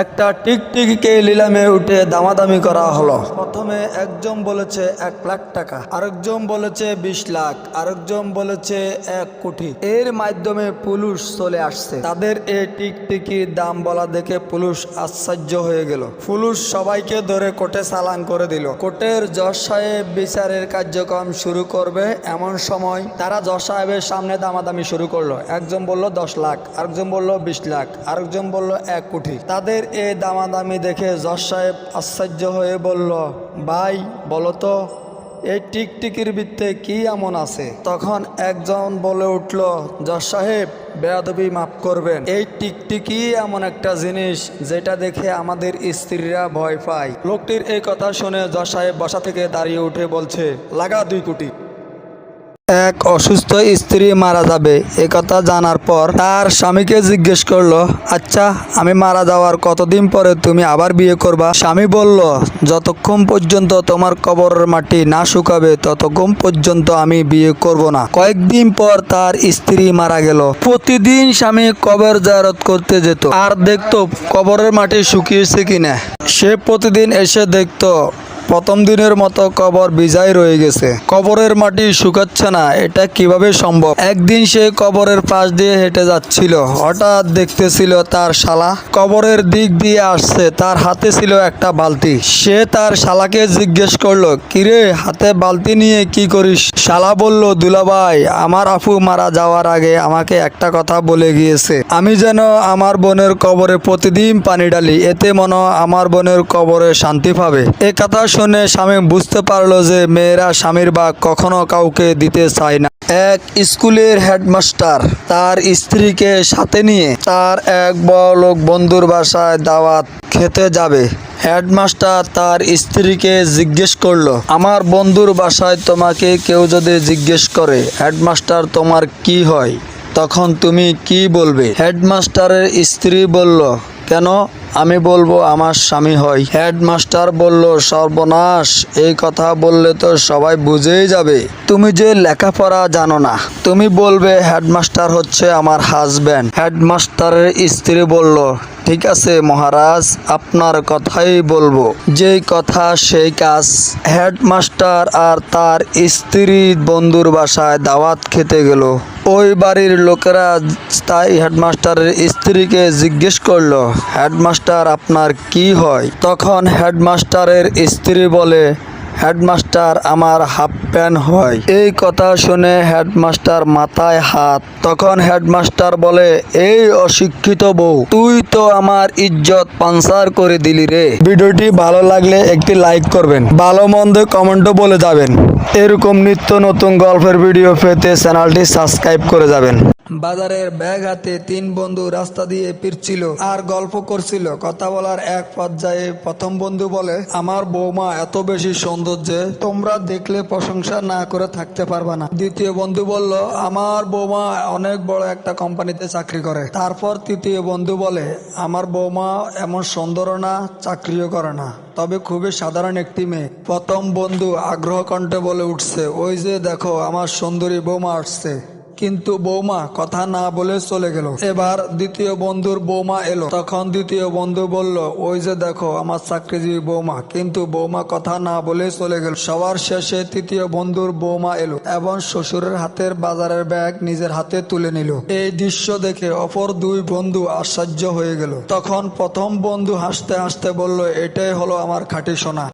একটা টিকটিকিকে লিলামে উঠে দামাদামি করা হলো। প্রথমে একজন বলেছে এক লাখ টাকা, আরেকজন বলেছে বিশ লাখ, আরেকজন বলেছে এক কোটি। এর মাধ্যমে পুলিশ চলে আসছে। তাদের এই টিকটিকির দাম বলা দেখে পুলিশ আশ্চর্য হয়ে গেল। পুলিশ সবাইকে ধরে কোর্টে চালান করে দিল। কোর্টের জজ সাহেব বিচারের কার্যক্রম শুরু করবে এমন সময় তারা জজ সাহেবের সামনে দামাদামি শুরু করল। একজন বলল দশ লাখ, আরেকজন বলল বিশ লাখ, আরেকজন বলল এক কোটি। তাদের এই দামাদামি দেখে জজ সাহেব আশ্চর্য হয়ে বলল, ভাই, বলো তো, এই টিকটিকির বৃত্তে কি এমন আছে? তখন একজন বলে উঠল, জজ সাহেব, বেয়াদবি মাফ করবেন। এই টিকটিকি এমন একটা জিনিস যেটা দেখে আমাদের স্ত্রীরা ভয় পায়। লোকটির এই কথা শুনে জজ সাহেব বসা থেকে দাঁড়িয়ে উঠে বলছে, লাগা দুই কোটি। এক অসুস্থ স্ত্রী মারা যাবে। এ কথা জানার পর তার স্বামীকে জিজ্ঞেস করল আচ্ছা আমি মারা যাওয়ার কতদিন পরে তুমি আবার বিয়ে করবা? স্বামী বলল, যতক্ষণ পর্যন্ত তোমার কবরের মাটি না শুকাবে, ততক্ষণ পর্যন্ত আমি বিয়ে করব না। কয়েকদিন পর তার স্ত্রী মারা গেল। প্রতিদিন স্বামী কবর জারত করতে যেত, আর দেখতো কবরের মাটি শুকিয়েছে কিনা। সে প্রতিদিন এসে দেখতো প্রথম দিনের মতো কবর বিজায় রয়ে গেছে। কবরের মাটি শুকাচ্ছে না, এটা কীভাবে সম্ভব? একদিন সে কবরের পাশ দিয়ে হেঁটে যাচ্ছিল, হঠাৎ দেখতেছিল তার শালা। কবরের দিক দিয়ে আসছে, তার হাতে ছিল একটা বালতি। সে তার শালাকে জিজ্ঞেস করল, কিরে, হাতে বালতি নিয়ে কি করিস? শালা বলল, দুলাভাই, আমার আপু মারা যাওয়ার আগে আমাকে একটা কথা বলে গিয়েছে। আমি যেন আমার বোনের কবরে প্রতিদিন পানি ডালি এতে মনে আমার বোনের কবরে শান্তি পাবে। এ কথা শুনে স্বামী বুঝতে পারল যে মেয়েরা স্বামীর বাঘ কখনো কাউকে দিতে চায় না। এক স্কুলের হেডমাস্টার তার স্ত্রীকে সাথে নিয়ে তার এক বড় লোক বন্ধুর বাসায় দাওয়াত খেতে যাবে। হেডমাস্টার তার স্ত্রীকে জিজ্ঞেস করল, আমার বন্ধুর বাসায় তোমাকে কেউ যদি জিজ্ঞেস করে, হেডমাস্টার তোমার কি হয়? তখন তুমি কি বলবে? হেডমাস্টারের স্ত্রী বলল, কেন? আমি বলব, আমার স্বামী হয়। হেডমাস্টার বলল, সর্বনাশ, এই কথা বললে তো সবাই বুঝেই যাবে। তুমি যে লেখাপড়া জানো না। তুমি বলবে, হেডমাস্টার হচ্ছে আমার হাজব্যান্ড হেডমাস্টারের স্ত্রী বলল ঠিক আছে, মহারাজ, আপনার কথাই বলব। যেই কথা, সেই কাজ। হেডমাস্টার আর তার স্ত্রী বন্ধুর বাসায় দাওয়াত খেতে গেল। ওই বাড়ির লোকেরা তাই হেডমাস্টারের স্ত্রীকে জিজ্ঞেস করল, হেডমাস্টার, আপনার কি হয়? তখন হেডমাস্টারের স্ত্রী বলে হেডমাস্টার আমার হাফ প্যান্ট হয়। এই কথা শুনে হেডমাস্টার মাথায় হাত। তখন হেডমাস্টার বলে, এই অশিক্ষিত বউ, তুই তো আমার ইজ্জত পাঞ্চার করে দিলি রে। ভিডিওটি ভালো লাগলে একটি লাইক করবেন, ভালো মন্দ কমেন্টও বলে যাবেন। এরকম নিত্য নতুন গল্পের ভিডিও পেতে চ্যানেলটি সাবস্ক্রাইব করে যাবেন। বাজারের ব্যাগ হাতে তিন বন্ধু রাস্তা দিয়ে ফিরছিল আর গল্প করছিল। কথা বলার এক পর্যায়ে প্রথম বন্ধু বলে, আমার বৌমা এত বেশি সুন্দর যে তোমরা দেখলে প্রশংসা না করে থাকতে পারবা না। দ্বিতীয় বন্ধু বলল, আমার বৌমা অনেক বড় একটা কোম্পানিতে চাকরি করে। তারপর তৃতীয় বন্ধু বলে, আমার বৌমা এমন সুন্দরও না, চাকরিও করে না, তবে খুবই সাধারণ একটি মেয়ে। প্রথম বন্ধু আগ্রহ কণ্ঠে বলে উঠছে, ওই যে দেখো, আমার সুন্দরী বৌমা আসছে। কিন্তু বৌমা কথা না বলে চলে গেল। এবার দ্বিতীয় বন্ধুর বৌমা এলো। তখন দ্বিতীয় বন্ধু বলল, ওই যে দেখো, আমার চাকরিজীবী বৌমা। কিন্তু বৌমা কথা না বলে চলে গেল। সবার শেষে তৃতীয় বন্ধুর বৌমা এলো এবং শ্বশুরের হাতের বাজারের ব্যাগ নিজের হাতে তুলে নিল। এই দৃশ্য দেখে অপর দুই বন্ধু আশ্চর্য হয়ে গেল। তখন প্রথম বন্ধু হাসতে হাসতে বলল, এটাই হলো আমার খাঁটি সোনা।